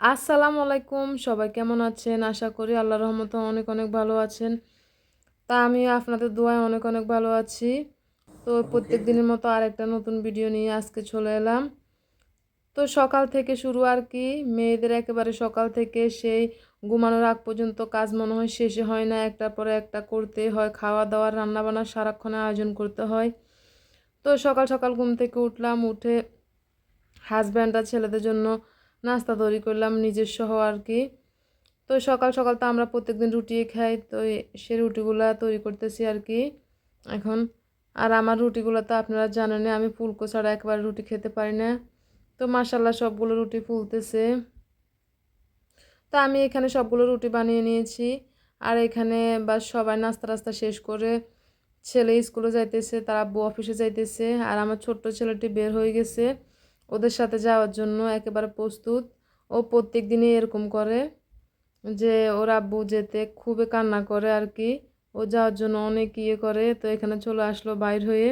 আসসালামু আলাইকুম, সবাই কেমন আছেন? আশা করি আল্লাহ রহমতে অনেক অনেক ভালো আছেন। তা আমি আপনাদের দোয়ায় অনেক অনেক ভালো আছি। তো প্রত্যেক দিনের মতো আর একটা নতুন ভিডিও নিয়ে আজকে চলে এলাম। তো সকাল থেকে শুরু আর কি, মেয়েদের একেবারে সকাল থেকে সেই ঘুমানোর আগ পর্যন্ত কাজ মনে হয় শেষে হয় না, একটার পরে একটা করতে হয়, খাওয়া দাওয়ার রান্নাবান্না সারাক্ষণে আয়োজন করতে হয়। তো সকাল সকাল ঘুম থেকে উঠলাম, উঠে হাজব্যান্ড আর ছেলেদের জন্য নাস্তা তৈরি করলাম নিজের সহ আর কি। তো সকাল সকাল তো আমরা প্রত্যেকদিন রুটি খাই, তো সে রুটিগুলো তৈরি করতেছি আর কি। এখন, আর আমার রুটিগুলো তো আপনারা জানেন আমি ফুলকো ছাড়া একবার রুটি খেতে পারি না। তো মাসাল্লাহ সবগুলো রুটি ফুলতেছে। তো আমি এখানে সবগুলো রুটি বানিয়ে নিয়েছি, আর এখানে বা সবাই নাস্তা টাস্তা শেষ করে ছেলে স্কুলে যাইতেছে, তার আব্বু অফিসে যাইতেছে, আর আমার ছোট্ট ছেলেটি বের হয়ে গেছে। ওদের সাথে যাওয়ার জন্য একেবারে প্রস্তুত। ও প্রত্যেক দিনই এরকম করে যে, ওর আব্বু যেতে খুবই কান্না করে আর কি। ও যাওয়ার জন্য অনেক ইয়ে করে। তো এখানে চলে আসলো বাইর হয়ে।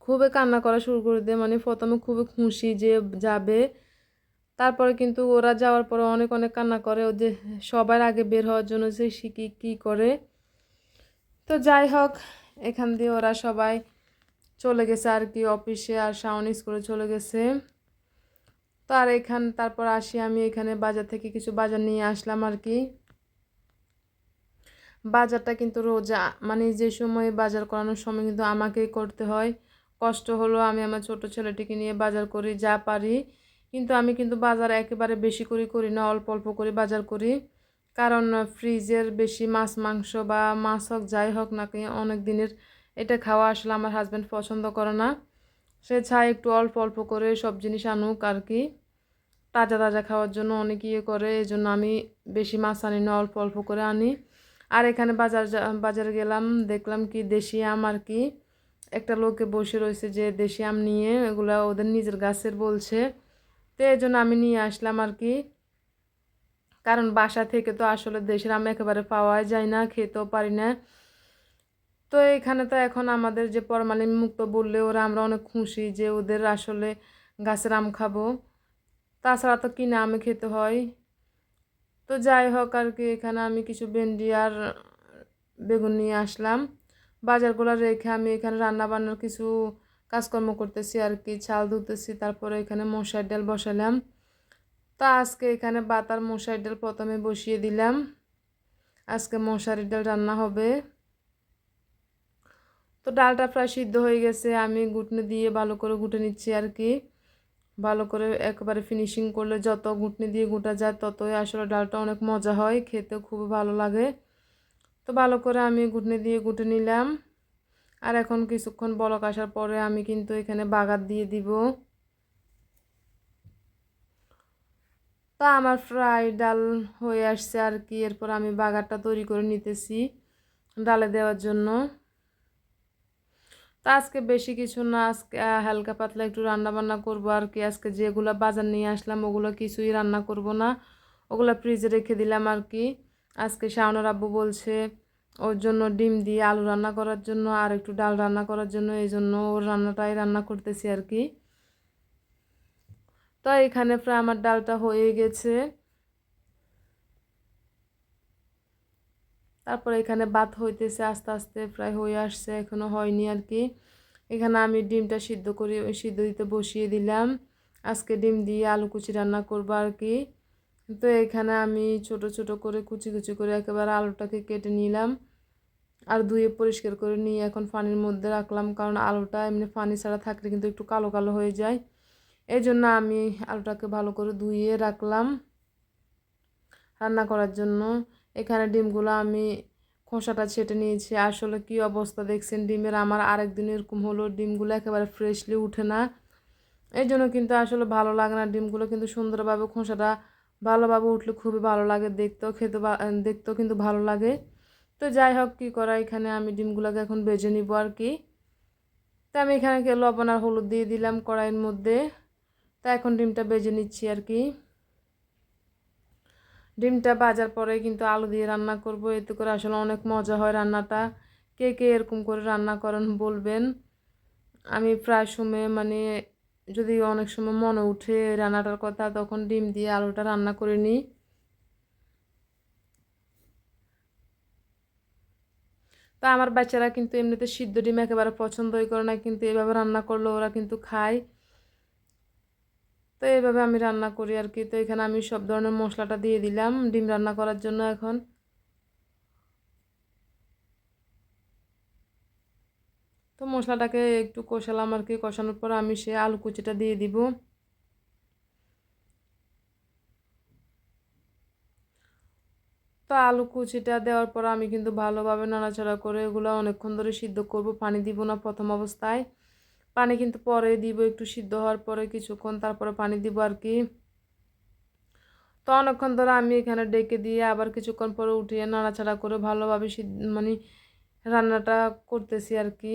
খুবই কান্না করা শুরু করে দেয়। মানে প্রথমে খুবই খুশি যে যাবে। তারপরে কিন্তু ওরা যাওয়ার পরে অনেক অনেক কান্না করে। ও যে সবার আগে বের হওয়ার জন্য সে শিখি কী করে। তো যাই হোক, এখান দিয়ে ওরা সবাই চলে গেছে আর কি অফিসে আর শাওন স্কুলে চলে গেছে। তো আর এখান, তারপর আসি আমি এখানে বাজার থেকে কিছু বাজার নিয়ে আসলাম আর কি। বাজারটা কিন্তু রোজা মানে যে সময় বাজার করানোর সময় কিন্তু আমাকেই করতে হয়। কষ্ট হলো আমি আমার ছোট ছেলেটিকে নিয়ে বাজার করি, যা পারি। কিন্তু আমি কিন্তু বাজার একেবারে বেশি করে করি না, অল্প অল্প করে বাজার করি। কারণ ফ্রিজের বেশি মাছ, মাংস বা মাছ হোক, যাই হোক না অনেক দিনের এটা খাওয়া আসলে আমার হাজব্যান্ড পছন্দ করে না। সে চায় একটু অল্প অল্প করে সব জিনিস আনুক আর কি। তাজা তাজা খাওয়ার জন্য অনেক ইয়ে করে এই জন্য আমি বেশি মাছ আনি না, অল্প অল্প করে আনি। আর এখানে বাজার বাজারে গেলাম, দেখলাম কি দেশি আম আর কি। একটা লোকে বসে রয়েছে যে দেশি আম নিয়ে, এগুলো ওদের নিজের গাছের বলছে। তো এই জন্য আমি নিয়ে আসলাম আর কি। কারণ বাসা থেকে তো আসলে দেশের আম একেবারে পাওয়াই যায় না, খেতেও পারি না। তো এখানে তো এখন আমাদের যে পরমালিন মুক্ত বললে ওরা আমরা অনেক খুশি যে ওদের আসলে গাছের আম খাব। তাছাড়া তো কিনে আমে খেতে হয়। তো যাই হোক আর কি, এখানে আমি কিছু ভেন্ডি আর বেগুন নিয়ে আসলাম। বাজারগুলো রেখে আমি এখানে রান্না বান্নার কিছু কাজকর্ম করতেছি আর কি চাল ধুতেছি, তারপরে এখানে মশার ডাল বসালাম। তা আজকে এখানে বাতার মশার ডাল প্রথমে বসিয়ে দিলাম। আজকে মশারির ডাল রান্না হবে। তো ডালটা প্রায় সিদ্ধ হয়ে গেছে, আমি গুটনি দিয়ে ভালো করে গুটে নিচ্ছি আর কি। ভালো করে একবারে ফিনিশিং করলে যত গুটনি দিয়ে গুটা যায় ততই আসলে ডালটা অনেক মজা হয় খেতে খুব ভালো লাগে। তো ভালো করে আমি গুটনি দিয়ে গুটে নিলাম। আর এখন কিছুক্ষণ বলক আসার পরে আমি কিন্তু এখানে বাগার দিয়ে দিব। তা আমার ফ্রাই ডাল হয়ে আসছে আর কি, এরপর আমি বাগারটা তৈরি করে নিতেছি ডালে দেওয়ার জন্য। তো আজকে বেশি কিছু না, আজকে হালকা পাতলা একটু রান্না বান্না করব আর কি। আজকে যেগুলো বাজার নিয়ে আসলাম, ওগুলো কিছুই রান্না করব না। ওগুলো ফ্রিজে রেখে দিলাম আর কি। আজকে শাওনার আব্বু বলছে ওর জন্য ডিম দিয়ে আলু রান্না করার জন্য আর একটু ডাল রান্না করার জন্য, এই জন্য ওর রান্নাটাই রান্না করতেছি আর কি। তো এখানে প্রায় আমার ডালটা হয়ে গেছে। তারপর এখানে ভাত হইতেছে, আস্তে আস্তে প্রায় হয়ে আসছে এখনও হয়নি আর কি এখানে আমি ডিমটা সিদ্ধ করে, সিদ্ধ দিতে বসিয়ে দিলাম। আজকে ডিম দিয়ে আলু কুচি রান্না করব আর কি তো এখানে আমি ছোট ছোট করে কুচি কুচি করে একেবারে আলুটাকে কেটে নিলাম আর ধুয়ে পরিষ্কার করে নিয়ে এখন পানির মধ্যে রাখলাম, কারণ আলুটা এমনি পানি ছাড়া থাকলে কিন্তু একটু কালো কালো হয়ে যায়। এই জন্য আমি আলুটাকে ভালো করে ধুয়ে রাখলাম রান্না করার জন্য। এখানে ডিমগুলো আমি খোসাটা ছেটে নিয়েছি। আসলে কি অবস্থা দেখছেন? ডিমের আমার আরেক দিন এরকম হলো, ডিমগুলো একেবারে ফ্রেশলি উঠে না। এই জন্য কিন্তু আসলে ভালো লাগে না ডিমগুলো, কিন্তু সুন্দরভাবে খোসাটা ভালোভাবে উঠলে খুবই ভালো লাগে, দেখতেও খেতে দেখতেও কিন্তু ভালো লাগে। তো যাই হোক, কী করা, এখানে আমি ডিমগুলোকে এখন বেজে নিব আর কি। তা আমি এখানে লবণ আর হলুদ দিয়ে দিলাম কড়াইয়ের মধ্যে। তা এখন ডিমটা বেজে নিচ্ছি আর কি। ডিমটা বাজার পরে কিন্তু আলু দিয়ে রান্না করব। এতে করে আসলে অনেক মজা হয় রান্নাটা। কে কে এরকম করে রান্না করেন বলবেন। আমি প্রায় সময় মানে যদি অনেক সময় মনে উঠে রান্নাটার কথা, তখন ডিম দিয়ে আলুটা রান্না করে নিই। তা আমার বাচ্চারা কিন্তু এমনিতে সিদ্ধ ডিম একেবারে পছন্দই করে না, কিন্তু এভাবে রান্না করলে ওরা কিন্তু খায়। তো এইভাবে আমি রান্না করি আর কি। তো এখানে আমি সব ধরনের মশলাটা দিয়ে দিলাম, ডিম রান্না করার জন্য এখন। তো মশলাটাকে একটু কষালাম আর কি, কষানোর পর আমি সে আলু কুচিটা দিয়ে দিব। তো আলু কুচিটা দেওয়ার পর আমি কিন্তু ভালোভাবে নাড়াচাড়া করে এগুলো অনেকক্ষণ ধরে সিদ্ধ করব, পানি দিব না প্রথম অবস্থায়। পানি কিন্তু পরে দিব, একটু সিদ্ধ হওয়ার পরে কিছুক্ষণ তারপরে পানি দিব আর কি। তো অনেকক্ষণ ধরে আমি এখানে ডেকে দিয়ে আবার কিছুক্ষণ পরে উঠিয়ে নাড়াচাড়া করে ভালোভাবে মানে রান্নাটা করতেছি আর কি,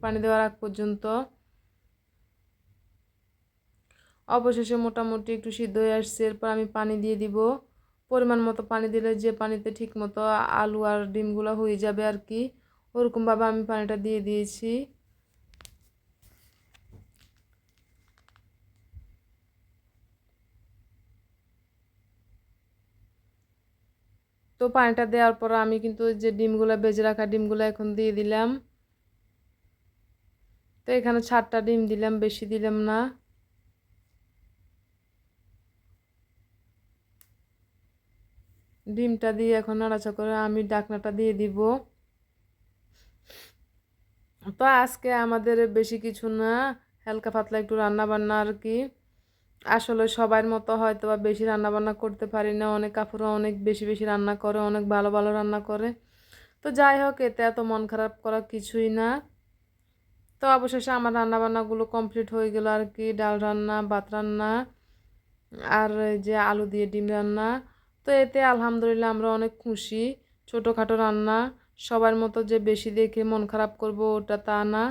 পানি দেওয়ার আগ পর্যন্ত। অবশেষে মোটামুটি একটু সিদ্ধ হয়ে আসছে, এরপর আমি পানি দিয়ে দিব। পরিমাণ মতো পানি দিলে যে পানিতে ঠিক মতো আলু আর ডিমগুলো হয়ে যাবে আর কি, ওরকমভাবে আমি পানিটা দিয়ে দিয়েছি। তো পানিটা দেওয়ার পর আমি কিন্তু যে ডিমগুলো বেজে রাখা ডিমগুলো এখন দিয়ে দিলাম। তো এখানে চারটা ডিম দিলাম, বেশি দিলাম না। ডিমটা দিয়ে এখন নাড়াচা করে আমি ডাকনাটা দিয়ে দিব। তো আজকে আমাদের বেশি কিছু না, হালকা পাতলা একটু রান্না বান্না আর কি। আসলে সবার মতো হয়তো বা বেশি রান্না বান্না করতে পারি না। অনেক কাপড় অনেক বেশি বেশি রান্না করে, অনেক ভালো ভালো রান্না করে। তো যাই হোক, এতে এত মন খারাপ করা কিছুই না। তো অবশেষে আমার রান্নাবান্নাগুলো কমপ্লিট হয়ে গেল আর কি। ডাল রান্না, ভাত রান্না আর যে আলু দিয়ে ডিম রান্না। তো এতে আলহামদুলিল্লাহ আমরা অনেক খুশি। ছোটোখাটো রান্না, সবার মতো যে বেশি দেখে মন খারাপ করব ওটা তা না।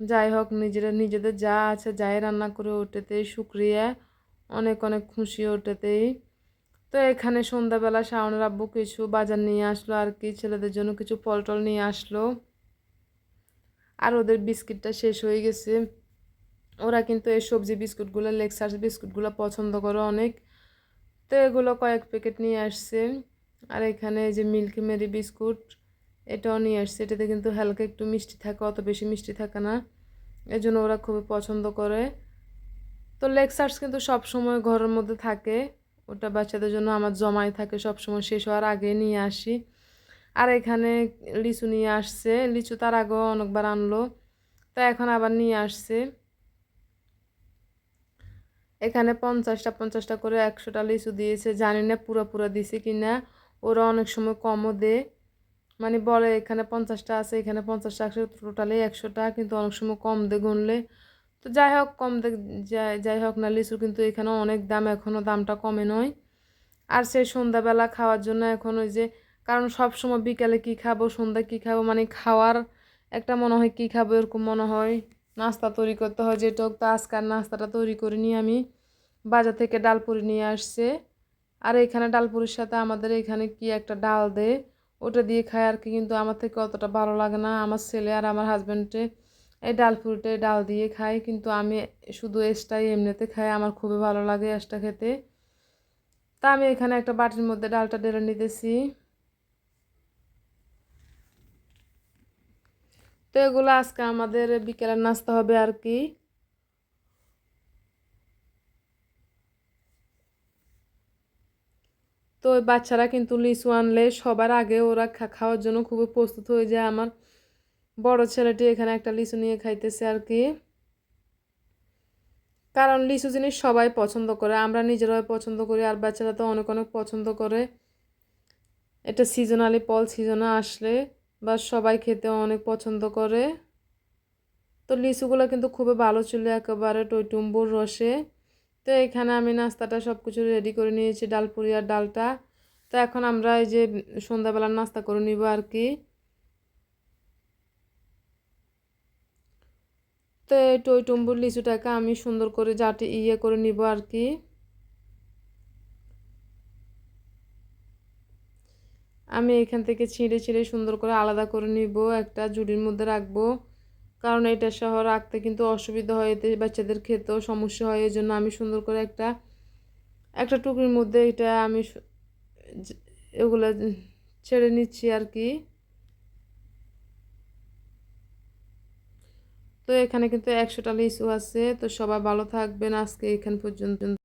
যাই হোক, নিজেরা, নিজেদের যা আছে, যাই রান্না করে ওটাতেই শুক্রিয়া। অনেক অনেক খুশি ওটাতেই তো এখানে সন্ধ্যাবেলা শাওনের আব্বু কিছু বাজার নিয়ে আসলো আর কি, ছেলেদের জন্য কিছু ফল টল নিয়ে আসলো। আর ওদের বিস্কিটটা শেষ হয়ে গেছে। ওরা কিন্তু এই সবজি বিস্কুটগুলো লেক্সার্স বিস্কুটগুলো পছন্দ করে অনেক। তো এগুলো কয়েক প্যাকেট নিয়ে আসছে। আর এখানে এই যে মিল্কি মেরি বিস্কুট এটাও নিয়ে আসছে এটাতে কিন্তু হালকা একটু মিষ্টি থাকে, অত বেশি মিষ্টি থাকে না। এই জন্য ওরা খুবই পছন্দ করে। তো লেক্সার্স কিন্তু সব সময় ঘরের মধ্যে থাকে। ওটা বাচ্চাদের জন্য আমার জমাই থাকে, সব সময় শেষ হওয়ার আগে নিয়ে আসি। আর এখানে লিচু নিয়ে আসছে। লিচু তার আগেও অনেকবার আনলো। তো এখন আবার নিয়ে আসছে। এখানে পঞ্চাশটা পঞ্চাশটা করে একশোটা লিচু দিয়েছে। জানি না পুরো পুরো দিছে কি না ওরা অনেক সময় কমও দেয়। মানে বলে এখানে পঞ্চাশটা আছে, এখানে পঞ্চাশটা, একশো টোটালি একশোটা, কিন্তু অনেক সময় কম দে গুনলে। তো যাই হোক, কম দে, যাই যাই হোক না লিচু, কিন্তু এখানে অনেক দাম এখনও দামটা কমে নয়। আর সেই সন্ধ্যাবেলা খাওয়ার জন্য এখন ওই যে, কারণ সব সময় বিকালে কী খাব সন্ধ্যা কী খাব মানে খাওয়ার একটা মনে হয় কী খাব এরকম মনে হয়। নাস্তা তৈরি করতে হয় যেটা হোক, তো আজকাল নাস্তাটা তৈরি করে নিয়ে আমি বাজার থেকে ডালপুরি নিয়ে আসছে। আর এখানে ডালপুরির সাথে আমাদের এখানে কি একটা ডাল দে ওটা দিয়ে খায় আর কি, কিন্তু আমার থেকে অতটা ভালো লাগে না। আমার ছেলে আর আমার হাজব্যান্ডে এই ডালপুরিটা ডাল দিয়ে খাই কিন্তু আমি শুধু এসটাই এমনিতে খাই, আমার খুবই ভালো লাগে এসটা খেতে। তা আমি এখানে একটা বাটির মধ্যে ডালটা ডেলে নিতেছি। তো এগুলো আজকে আমাদের বিকেলের নাস্তা হবে আর কি। তো বাচ্চারা কিন্তু লিচু আনলে সবার আগে ওরা খাওয়ার জন্য খুবই প্রস্তুত হয়ে যায়। আমার বড় ছেলেটি এখানে একটা লিচু নিয়ে খাইতেছে আর কি। কারণ লিচু জিনিস সবাই পছন্দ করে, আমরা নিজেরাও পছন্দ করি আর বাচ্চারা তো অনেক অনেক পছন্দ করে। এটা সিজনালি ফল সিজনে আসলে বা সবাই খেতে অনেক পছন্দ করে। তো লিচুগুলো কিন্তু খুবই ভালো ছিল, একেবারে টইটুম্বুর রসে। তো এখানে আমি নাস্তাটা সব কিছু রেডি করে নিয়েছি ডালপুরি আর ডালটা। তো এখন আমরা এই যে সন্ধ্যাবেলার নাস্তা করে নিব আর কি। তো এই টইটুম্বুর লিচুটাকে আমি সুন্দর করে জাটি ইয়ে করে নিব আর কি। আমি এখান থেকে ছিঁড়ে ছিঁড়ে সুন্দর করে আলাদা করে নিব, একটা জুড়ির মধ্যে রাখব। কারণ এটা সহ রাখতে কিন্তু অসুবিধা হয়, এতে বাচ্চাদের খেতেও সমস্যা হয় এই জন্য আমি সুন্দর করে একটা একটা টুকরির মধ্যে এটা আমি এগুলো ছেড়ে নিচ্ছি আর কি। তো এখানে কিন্তু একশোটা লিচু আছে, তো সবাই ভালো থাকবেন আজকে এখান পর্যন্ত।